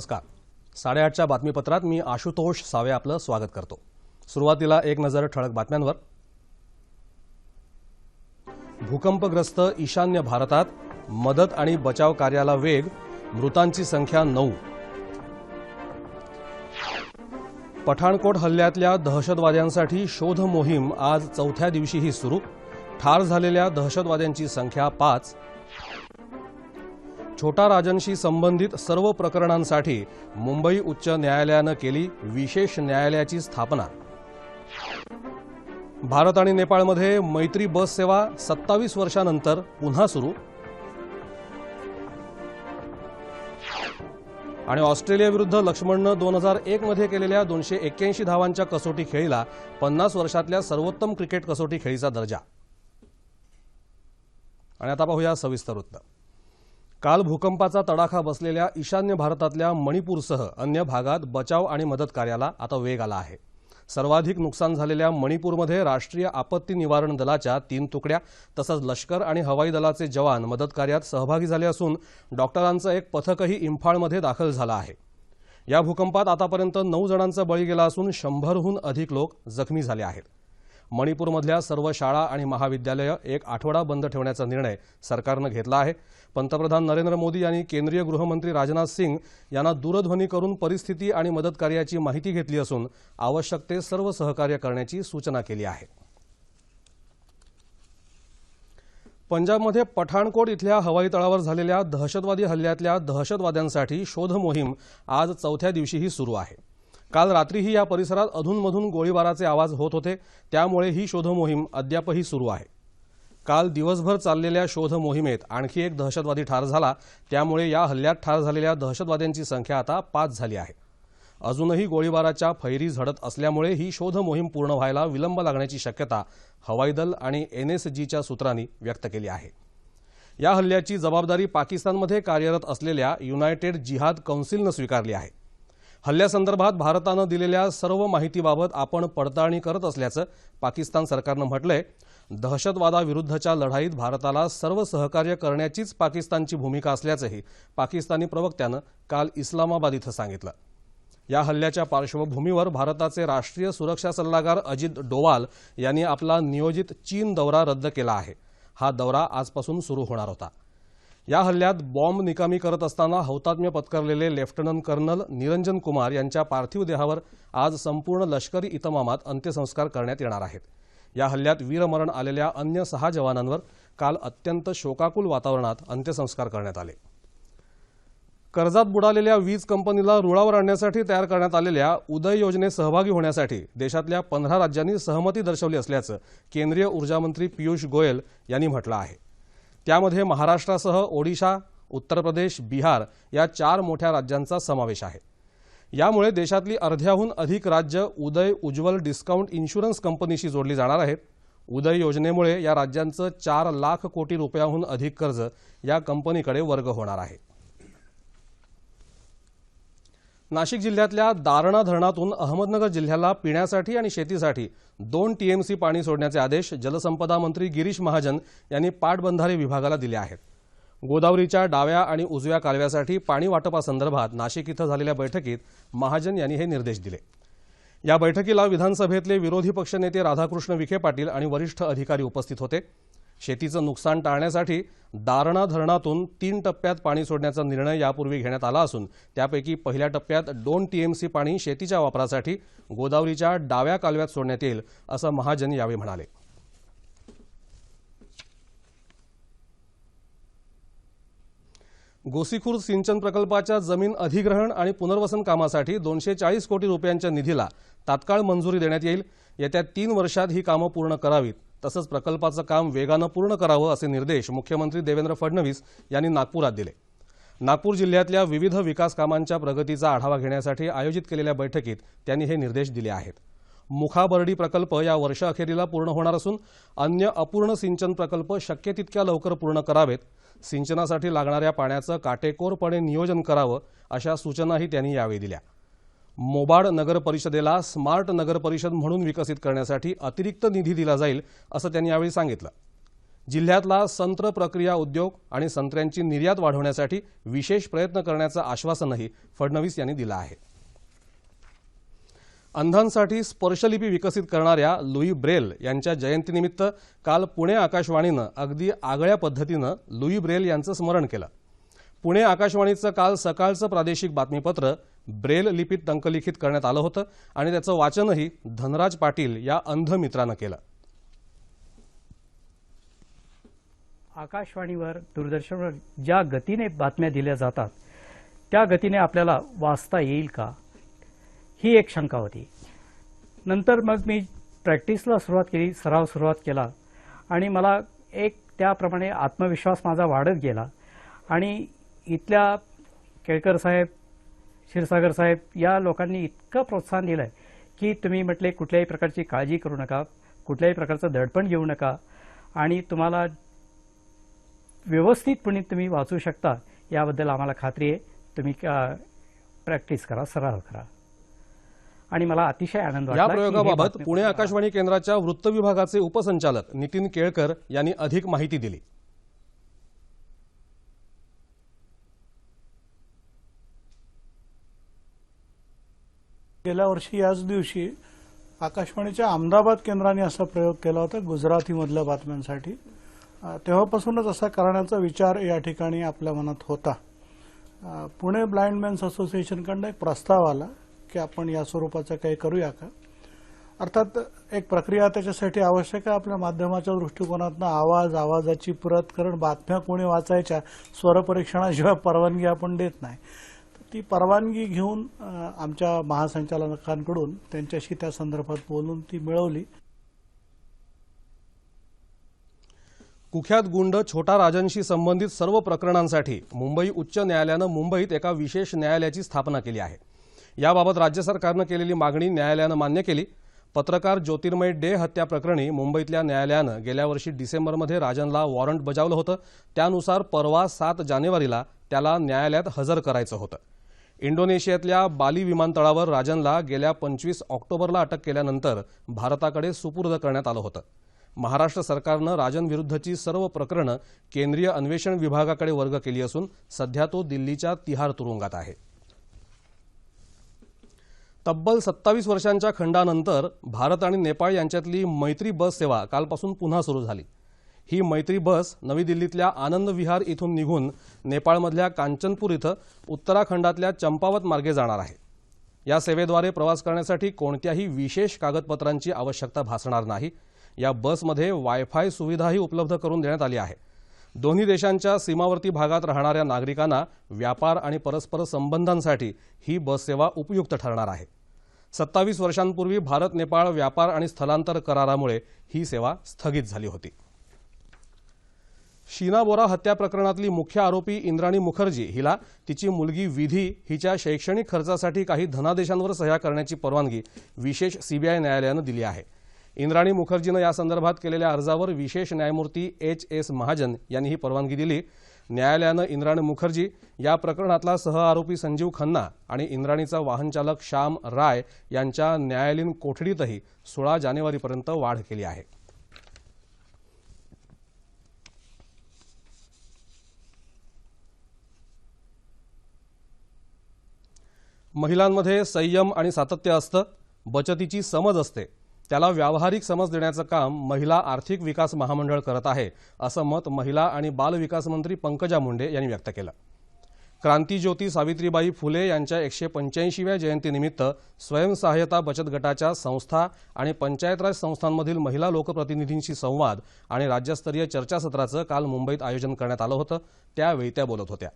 नमस्कार. साडेआठच्या बातमीपत्रात मी आशुतोष सावे आपलं स्वागत करतो. सुरुवातीला एक नजर ठळक बातम्यांवर. भूकंपग्रस्त ईशान्य भारतात मदत आणि बचाव कार्याला वेग मृतांची संख्या नऊ. पठाणकोट हल्ल्यातल्या दहशतवाद्यांसाठी शोध मोहीम आज चौथ्या दिवशीही सुरू. ठार झालेल्या दहशतवाद्यांची संख्या पाच. छोटा राजनशी संबंधित सर्व प्रकरणांसाठी मुंबई उच्च न्यायालयानं केली विशेष न्यायालयाची स्थापना. भारत आणि नेपाळमध्ये मैत्री बस सेवा सत्तावीस वर्षानंतर पुन्हा सुरू. आणि ऑस्ट्रेलियाविरुद्ध लक्ष्मणनं दोन हजार एकमध्ये केलेल्या दोनशे एक्क्याऐंशी धावांच्या कसोटी खेळीला पन्नास वर्षातल्या सर्वोत्तम क्रिकेट कसोटी खेळीचा दर्जा. आणि आता पाहूया सविस्तर वृत्त. काल भूकंपाचा तडाखा बसलेल्या ईशान्य भारतातल्या मणिपूरसह अन्य भागात बचाव आणि मदत कार्याला आता वेग आला आहे. सर्वाधिक नुकसान झालेल्या मणिपूरमध्ये राष्ट्रीय आपत्ती निवारण दलाच्या तीन तुकड्या तसंच लष्कर आणि हवाई दलाचे जवान मदत कार्यात सहभागी झाले असून डॉक्टरांचं एक पथकही इम्फाळमध्ये दाखल झालं आहे. या भूकंपात आतापर्यंत नऊ जणांचा बळी गेला असून शंभरहून अधिक लोक जखमी झाले आहेत. मणिपूरमधल्या सर्व शाळा आणि महाविद्यालयं एक आठवडा बंद ठेवण्याचा निर्णय सरकारनं घेतला आहे. पंतप्रधान नरेंद्र मोदी यांनी केंद्रीय गृहमंत्री राजनाथ सिंग यांना दूरध्वनी करून परिस्थिती आणि मदत कार्याची माहिती घेतली असून आवश्यक ते सर्व सहकार्य करण्याची सूचना केली आहे. पंजाबमध्ये पठाणकोट इथल्या हवाई तळावर झालेल्या दहशतवादी हल्ल्यातल्या दहशतवाद्यांसाठी शोध मोहीम आज चौथ्या दिवशीही सुरू आहे. काल रात्रीही या परिसरात अधूनमधून गोळीबाराचे आवाज होत होते. त्यामुळे ही शोधमोहीम अद्यापही सुरू आहे. काल दिवसभर चाललेल्या शोध मोहिमेत आणखी एक दहशतवादी ठार झाला. त्यामुळे या हल्ल्यात ठार झालेल्या दहशतवाद्यांची संख्या आता पाच झाली आहे. अजूनही गोळीबाराच्या फैरी झडत असल्यामुळे ही शोध मोहीम पूर्ण व्हायला विलंब लागण्याची शक्यता हवाई दल आणि एनएसजीच्या सूत्रांनी व्यक्त केली आहे. या हल्ल्याची जबाबदारी पाकिस्तानमध्ये कार्यरत असलेल्या युनायटेड जिहाद कौन्सिलनं स्वीकारली आहे. हल्ल्यासंदर्भात भारतानं दिलेल्या सर्व माहितीबाबत आपण पडताळणी करत असल्याचं पाकिस्तान सरकारनं म्हटलंय. दहशतवादाविरुद्धच्या लढाईत भारताला सर्व सहकार्य करण्याचीच पाकिस्तानची भूमिका असल्याचंही पाकिस्तानी प्रवक्त्यानं काल इस्लामाबाद इथं सांगितलं. या हल्ल्याच्या पार्श्वभूमीवर भारताचे राष्ट्रीय सुरक्षा सल्लागार अजित डोवाल यांनी आपला नियोजित चीन दौरा रद्द केला आहे. हा दौरा आजपासून सुरू होणार होता. या हल्ल्यात बॉम्ब निकामी करत असताना हौतात्म्य पत्करलेले लेफ्टनंट कर्नल निरंजन कुमार यांच्या पार्थिव देहावर आज संपूर्ण लष्करी इतमामात अंत्यसंस्कार करण्यात येणार आहेत. या हल्ल्यात वीरमरण आलेल्या अन्य सहा जवानांवर काल अत्यंत शोकाकुल वातावरणात अंत्यसंस्कार करण्यात आले. कर्जात बुडालेल्या वीज कंपनीला रुळावर आणण्यासाठी तयार करण्यात आलेल्या उदय योजनेत सहभागी होण्यासाठी देशातल्या पंधरा राज्यांनी सहमती दर्शवली असल्याचं केंद्रीय ऊर्जामंत्री पियुष गोयल यांनी म्हटलं आहे. त्यामध्ये महाराष्ट्रासह ओडिशा उत्तर प्रदेश बिहार या चार मोठ्या राज्यांचा समावेश आहे. यामुळे देशातली अर्ध्याहून अधिक राज्य उदय उज्ज्वल डिस्काउंट इन्शुरन्स कंपनीशी जोडली जाणार आहेत. उदय योजनेमुळे या राज्यांचं चार लाख कोटी रुपयाहून अधिक कर्ज या कंपनीकडे वर्ग होणार आहे. नाशिक जिल्ह्यातल्या दारणा धरणातून अहमदनगर जिल्ह्याला पिण्यासाठी आणि शेतीसाठी दोन टीएमसी पाणी सोडण्याचे आदेश जलसंपदा मंत्री गिरीश महाजन यांनी पाटबंधारे विभागाला दिले आहेत. गोदावरीच्या डाव्या आणि उजव्या कालव्यासाठी पाणी वाटपासंदर्भात नाशिक इथं झालेल्या बैठकीत महाजन यांनी हे निर्देश दिले. या बैठकीला विधानसभेतले विरोधी पक्षनेते राधाकृष्ण विखे पाटील आणि वरिष्ठ अधिकारी उपस्थित होते. शेतीचं नुकसान टाळण्यासाठी दारणा धरणातून तीन टप्प्यात पाणी सोडण्याचा निर्णय यापूर्वी घेण्यात आला असून त्यापैकी पहिल्या टप्प्यात दोन टीएमसी पाणी शेतीच्या वापरासाठी गोदावरीच्या डाव्या कालव्यात सोडण्यात येईल असं महाजन यावेळी म्हणाले. गोसीखुर्द सिंचन प्रकल्पाच्या जमीन अधिग्रहण आणि पुनर्वसन कामासाठी दोनशे चाळीस कोटी रुपयांच्या निधीला तात्काळ मंजुरी देण्यात येईल. येत्या तीन वर्षात ही कामं पूर्ण करावीत. तसंच प्रकल्पाचं काम वेगानं पूर्ण करावं असे निर्देश मुख्यमंत्री देवेंद्र फडणवीस यांनी नागपुरात दिले. नागपूर जिल्ह्यातल्या विविध विकास कामांच्या प्रगतीचा आढावा घेण्यासाठी आयोजित केलेल्या बैठकीत त्यांनी हे निर्देश दिले आहेत. मुखाबर्डी प्रकल्प या वर्षअखेरीला पूर्ण होणार असून अन्य अपूर्ण सिंचन प्रकल्प शक्य तितक्या लवकर पूर्ण करावेत सिंचनासाठी लागणाऱ्या पाण्याचं काटेकोरपणे नियोजन करावं अशा सूचनाही त्यांनी यावेळी दिल्या. मोबाड नगर परिषदेला स्मार्ट नगर परिषद म्हणून विकसित करण्यासाठी अतिरिक्त निधी दिला जाईल असं त्यांनी यावेळी सांगितलं. जिल्ह्यातला संत्र प्रक्रिया उद्योग आणि संत्र्यांची निर्यात वाढवण्यासाठी विशेष प्रयत्न करण्याचं आश्वासनही फडणवीस यांनी दिलं आहे. अंधांसाठी स्पर्शलिपी विकसित करणाऱ्या लुई ब्रेल यांच्या जयंतीनिमित्त काल पुणे आकाशवाणीनं अगदी आगळ्या पद्धतीनं लुई ब्रेल यांचं स्मरण केलं. पुणे आकाशवाणीचं काल सकाळचं प्रादेशिक बातमीपत्र ब्रेल लिपीत अंकलिखित करण्यात आलं होतं आणि त्याचं वाचनही धनराज पाटील या अंध मित्रानं केलं. आकाशवाणीवर दूरदर्शनवर ज्या गतीने बातम्या दिल्या जातात त्या गतीने आपल्याला वाचता येईल का? ही एक शंका होती. नंतर मग मी प्रॅक्टिसला सुरुवात केली सराव सुरुवात केला आणि मला एक त्याप्रमाणे आत्मविश्वास माझा वाढत गेला आणि इथल्या केळकर साहेब क्षीरसागर साहेब या लोकांनी इतकं प्रोत्साहन दिलं आहे की तुम्ही म्हटले कुठल्याही प्रकारची काळजी करू नका कुठल्याही प्रकारचं दडपण घेऊ नका आणि तुम्हाला व्यवस्थितपणे तुम्ही वाचू शकता याबद्दल आम्हाला खात्री आहे. तुम्ही प्रॅक्टिस करा सराव करा. आणि मला अतिशय आनंद वाटला या प्रयोगाबाबत पुणे आकाशवाणी केंद्राच्या वृत्त विभागाचे उपसंचालक नितीन केळकर यांनी अधिक माहिती दिली. गेल्या वर्षी याच दिवशी आकाशवाणीच्या अहमदाबाद केंद्राने असा प्रयोग केला होता गुजरातीमधल्या बातम्यांसाठी. तेव्हापासूनच असा करण्याचा विचार या ठिकाणी आपल्या मनात होता. पुणे ब्लाइंड मॅन्स असोसिएशनकडनं एक प्रस्ताव आला की आपण या स्वरूपाचं काही करूया का? अर्थात एक प्रक्रिया त्याच्यासाठी आवश्यक आहे आपल्या माध्यमाच्या दृष्टिकोनातनं आवाज आवाजाची परत कारण बातम्या कोणी वाचायच्या स्वरपरीक्षणाशिवाय परवानगी आपण देत नाही. ती परवानगी घेऊन आमच्या महासंचालकांकडून त्यांच्याशी त्या संदर्भात बोलून ती मिळवली. कुख्यात गुंड छोटा राजनशी संबंधित सर्व प्रकरणांसाठी मुंबई उच्च न्यायालयानं मुंबईत एका विशेष न्यायालयाची स्थापना केली आहे. याबाबत राज्य सरकारनं केलेली मागणी न्यायालयानं मान्य केली. पत्रकार ज्योतिर्मय डे हत्या प्रकरणी मुंबईतल्या न्यायालयानं गेल्या वर्षी डिसेंबरमध्ये राजनला वॉरंट बजावलं होतं. त्यानुसार परवा सात जानेवारीला त्याला न्यायालयात हजर करायचं होतं. इंडोनेशियातल्या बाली विमानतळावर राजनला गेल्या पंचवीस ऑक्टोबरला अटक केल्यानंतर भारताकडे सुपूर्द करण्यात आलं होतं. महाराष्ट्र सरकारनं राजनविरुद्धची सर्व प्रकरणं केंद्रीय अन्वेषण विभागाकडे वर्ग केली असून सध्या तो दिल्लीच्या तिहार तुरुंगात आहे. तब्बल सत्तावीस वर्षांच्या खंडानंतर भारत आणि नेपाळ यांच्यातली मैत्री बस सेवा कालपासून पुन्हा सुरू झाली. ही मैत्री बस नवी दिल्लीतल्या आनंद विहार इथून निघून नेपाळमधल्या कांचनपूर इथं उत्तराखंडातल्या चंपावत मार्गे जाणार आहे. या सेवेद्वारे प्रवास करण्यासाठी कोणत्याही विशेष कागदपत्रांची आवश्यकता भासणार नाही. या बसमध्ये वायफाय सुविधाही उपलब्ध करून देण्यात आली आहे. दोन्ही देशांच्या सीमावर्ती भागात राहणाऱ्या नागरिकांना व्यापार आणि परस्पर संबंधांसाठी ही बस सेवा उपयुक्त ठरणार आहे. सत्तावीस वर्षांपूर्वी भारत नेपाळ व्यापार आणि स्थलांतर करारामुळे ही सेवा स्थगित झाली होती. शीना बोरा हत्या प्रकरणातली मुख्य आरोपी इंद्राणी मुखर्जी. हिला तिची मुलगी विधी हिच्या शैक्षणिक खर्चासाठी काही धनादेशांवर सह्या करण्याची परवानगी विशेष सीबीआय न्यायालयानं दिली आहे. इंद्राणी मुखर्जीनं या संदर्भात केलेल्या अर्जावर विशेष न्यायमूर्ती एच एस महाजन यांनी ही परवानगी दिली. न्यायालयानं इंद्राणी मुखर्जी या प्रकरणातला सहआरोपी संजीव खन्ना आणि इंद्राणीचा वाहनचालक श्याम राय यांच्या न्यायालयीन कोठडीतही सोळा जानेवारीपर्यंत वाढ केली आहे. महिलांमध्ये संयम आणि सातत्य असतं बचतीची समज असते. त्याला व्यावहारिक समज देण्याचं काम महिला आर्थिक विकास महामंडळ करत आहे असं मत महिला आणि बाल विकास मंत्री पंकजा मुंडे यांनी व्यक्त केलं. क्रांतीज्योती सावित्रीबाई फुले यांच्या एकशे पंच्याऐंशीव्या जयंतीनिमित्त स्वयंसहाय्यता बचत गटाच्या संस्था आणि पंचायत राज संस्थांमधील महिला लोकप्रतिनिधींशी संवाद आणि राज्यस्तरीय चर्चासत्राचं काल मुंबईत आयोजन करण्यात आलं होतं त्यावेळी त्या बोलत होत्या.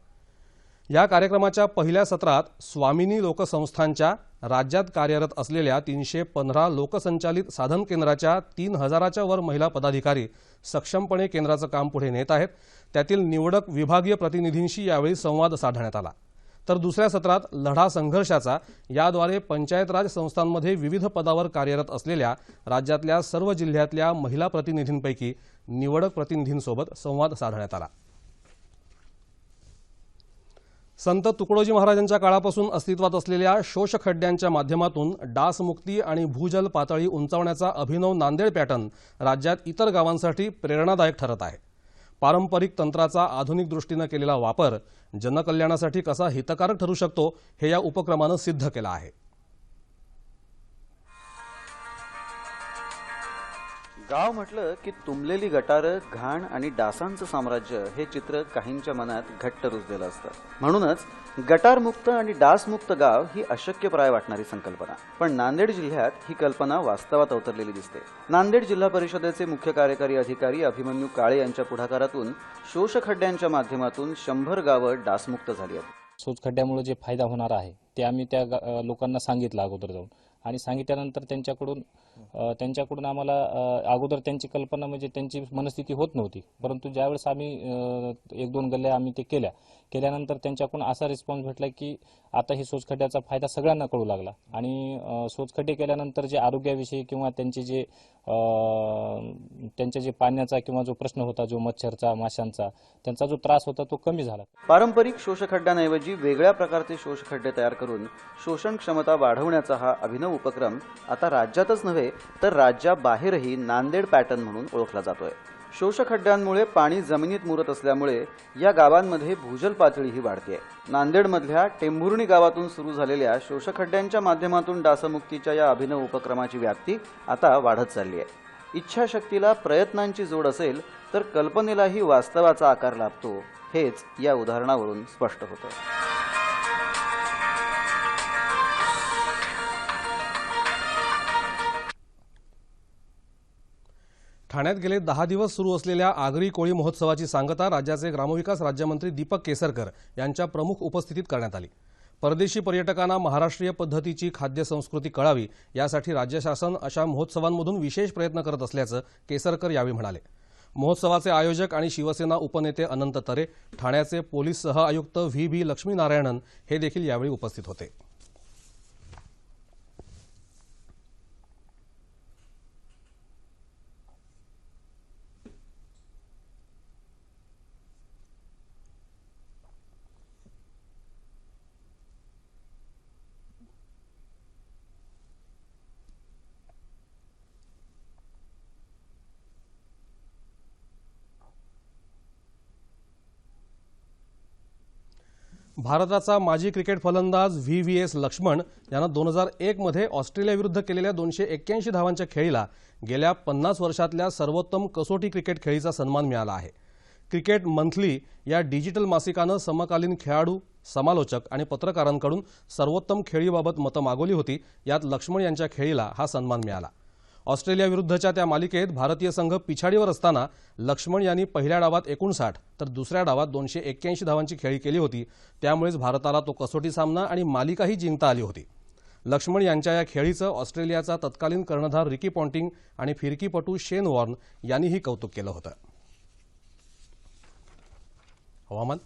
या कार्यक्रमाच्या पहिल्या सत्रात स्वामिनी लोकसंस्थांच्या राज्यात कार्यरत असलेल्या तीनशे पंधरा लोकसंचालित साधन केंद्राच्या तीन हजाराच्या वर महिला पदाधिकारी सक्षमपणे केंद्राचं काम पुढे नेत आहेत. त्यातील निवडक विभागीय प्रतिनिधींशी यावेळी संवाद साधण्यात आला. तर दुसऱ्या सत्रात लढा संघर्षाचा याद्वारे पंचायत राज संस्थांमध्ये विविध पदावर कार्यरत असलेल्या राज्यातल्या सर्व जिल्ह्यातल्या महिला प्रतिनिधींपैकी निवडक प्रतिनिधींसोबत संवाद साधण्यात आला. संत तुकडोजी महाराजांच्या काळापासून अस्तित्वात असलेल्या शोषखड्ड्यांच्या माध्यमातून डासमुक्ती आणि भूजल पातळी उंचावण्याचा अभिनव नांदेड पॅटर्न राज्यात इतर गावांसाठी प्रेरणादायक ठरत आहे. पारंपरिक तंत्राचा आधुनिक दृष्टीनं केलेला वापर जनकल्याणासाठी कसा हितकारक ठरू शकतो हे या उपक्रमानं सिद्ध केलं आहे. गाव म्हटलं की तुंबलेली गटारं घाण आणि डासांचं साम्राज्य हे चित्र काहींच्या मनात घट्ट रुजलेलं असतं. म्हणूनच गटारमुक्त आणि डासमुक्त गाव ही अशक्यप्राय वाटणारी संकल्पना. पण नांदेड जिल्ह्यात ही कल्पना वास्तवात अवतरलेली दिसते. नांदेड जिल्हा परिषदेचे मुख्य कार्यकारी अधिकारी अभिमन्यू काळे यांच्या पुढाकारातून शोषखड्ड्यांच्या माध्यमातून शंभर गावं डासमुक्त झाली आहेत. शोषखड्ड्यामुळे जे फायदा होणार आहे ते आम्ही त्या लोकांना सांगितलं अगोदर जाऊन. आणि सांगितल्यानंतर त्यांच्याकडून त्यांच्याकडून आम्हाला अगोदर त्यांची कल्पना म्हणजे त्यांची मनस्थिती होत नव्हती. परंतु ज्यावेळेस आम्ही एक दोन गल्ल्या आम्ही ते केल्या केल्यानंतर त्यांच्याकडून असा रिस्पॉन्स भेटला की आता ही सोचखड्ड्याचा फायदा सगळ्यांना कळू लागला. आणि सोचखड्डे केल्यानंतर जे आरोग्याविषयी किंवा त्यांचे जे त्यांच्या जे पाण्याचा किंवा जो प्रश्न होता जो मच्छरचा माशांचा त्यांचा जो त्रास होता तो कमी झाला. पारंपरिक शोषखड्ड्यांऐवजी वेगळ्या प्रकारचे शोषखड्डे तयार करून शोषण क्षमता वाढवण्याचा हा अभिनव उपक्रम आता राज्यातच नव्हे तर राज्याबाहेरही नांदेड पॅटर्न म्हणून ओळखला जातोय. शोषखड्ड्यांमुळे पाणी जमिनीत मुरत असल्यामुळे या गावांमध्ये भूजल पातळीही वाढते नांदेडमधल्या टेंभुर्णी गावातून सुरू झालेल्या शोषखड्ड्यांच्या माध्यमातून डासमुक्तीच्या या अभिनव उपक्रमाची व्याप्ती आता वाढत चालली आहे. इच्छाशक्तीला प्रयत्नांची जोड असेल तर कल्पनेलाही वास्तवाचा आकार लाभतो हेच या उदाहरणावरून स्पष्ट होतं. ठाण्यात गेले दहा दिवस सुरू असलेल्या आगरी कोळी महोत्सवाची सांगता राज्याचे ग्रामविकास राज्यमंत्री दीपक केसरकर यांच्या प्रमुख उपस्थितीत करण्यात आली. परदेशी पर्यटकांना महाराष्ट्रीय पद्धतीची खाद्य संस्कृती कळावी यासाठी राज्य शासन अशा महोत्सवांमधून विशेष प्रयत्न करत असल्याचं केसरकर यावेळी म्हणाले. महोत्सवाचे आयोजक आणि शिवसेना उपनेते अनंत तरे ठाण्याचे पोलीस सहआयुक्त व्ही बी लक्ष्मीनारायणन हे देखील यावेळी उपस्थित होते. भारताचा माजी क्रिकेट फलंदाज व्ही व्ही एस लक्ष्मण यानं दोन हजार एकमध्ये ऑस्ट्रेलियाविरुद्ध केलेल्या दोनशे एक्क्याऐंशी धावांच्या खेळीला गेल्या पन्नास वर्षातल्या सर्वोत्तम कसोटी क्रिकेट खेळीचा सन्मान मिळाला आहे. क्रिकेट मंथली या डिजिटल मासिकानं समकालीन खेळाडू समालोचक आणि पत्रकारांकडून सर्वोत्तम खेळीबाबत मतं मागवली होती यात लक्ष्मण यांच्या खेळीला हा सन्मान मिळाला. ऑस्ट्रेलियाविरुद्धच्या त्या मालिकेत भारतीय संघ पिछाडीवर असताना लक्ष्मण यांनी पहिल्या डावात एकोणसाठ तर दुसऱ्या डावात दोनशे एक्क्याऐंशी धावांची खेळी केली होती. त्यामुळेच भारताला तो कसोटी सामना आणि मालिकाही जिंकता आली होती. लक्ष्मण यांच्या या खेळीचं ऑस्ट्रेलियाचा तत्कालीन कर्णधार रिकी पॉन्टिंग आणि फिरकीपटू शेन वॉर्न यांनीही कौतुक केलं होतं. हवामान.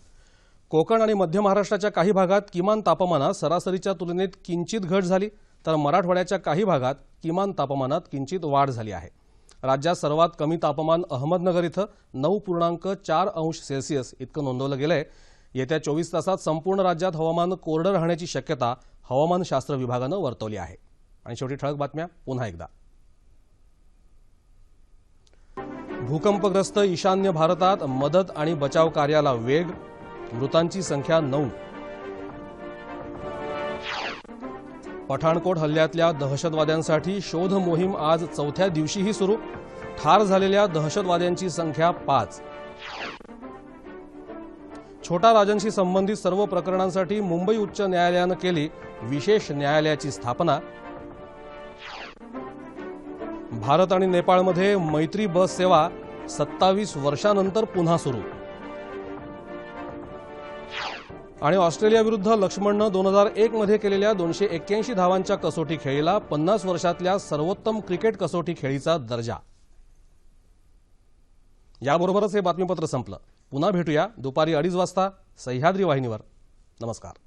कोकण आणि मध्य महाराष्ट्राच्या काही भागात किमान तापमानात सरासरीच्या तुलनेत किंचित घट झाली. तर मराठवाड्याच्या काही भागात किमान तापमानात किंचित वाढ झाली आहे. राज्यात सर्वात कमी तापमान अहमदनगर इथं नऊ पूर्णांक चार अंश सेल्सिअस इतकं नोंदवलं गेलंय. येत्या चोवीस तासात संपूर्ण राज्यात हवामान कोरडं राहण्याची शक्यता हवामानशास्त्र विभागानं वर्तवली आहे. आणि शेवटी ठळक बातम्या पुन्हा एकदा. भूकंपग्रस्त ईशान्य भारतात मदत आणि बचाव कार्याला वेग मृतांची संख्या नऊ. पठाणकोट हल्ल्यातल्या दहशतवाद्यांसाठी शोध मोहीम आज चौथ्या दिवशीही सुरू. ठार झालेल्या दहशतवाद्यांची संख्या पाच. छोटा राजनशी संबंधित सर्व प्रकरणांसाठी मुंबई उच्च न्यायालयानं केली विशेष न्यायालयाची स्थापना. भारत आणि नेपाळमध्ये मैत्री बस सेवा सत्तावीस वर्षानंतर पुन्हा सुरू. आणि ऑस्ट्रेलियाविरुद्ध लक्ष्मणनं दोन हजार एकमध्ये केलेल्या दोनशे एक्क्याऐंशी धावांच्या कसोटी खेळीला पन्नास वर्षातल्या सर्वोत्तम क्रिकेट कसोटी खेळीचा दर्जा. याबरोबरच हे बातमीपत्र संपलं. पुन्हा भेटूया दुपारी अडीच वाजता सह्याद्री वाहिनीवर. नमस्कार.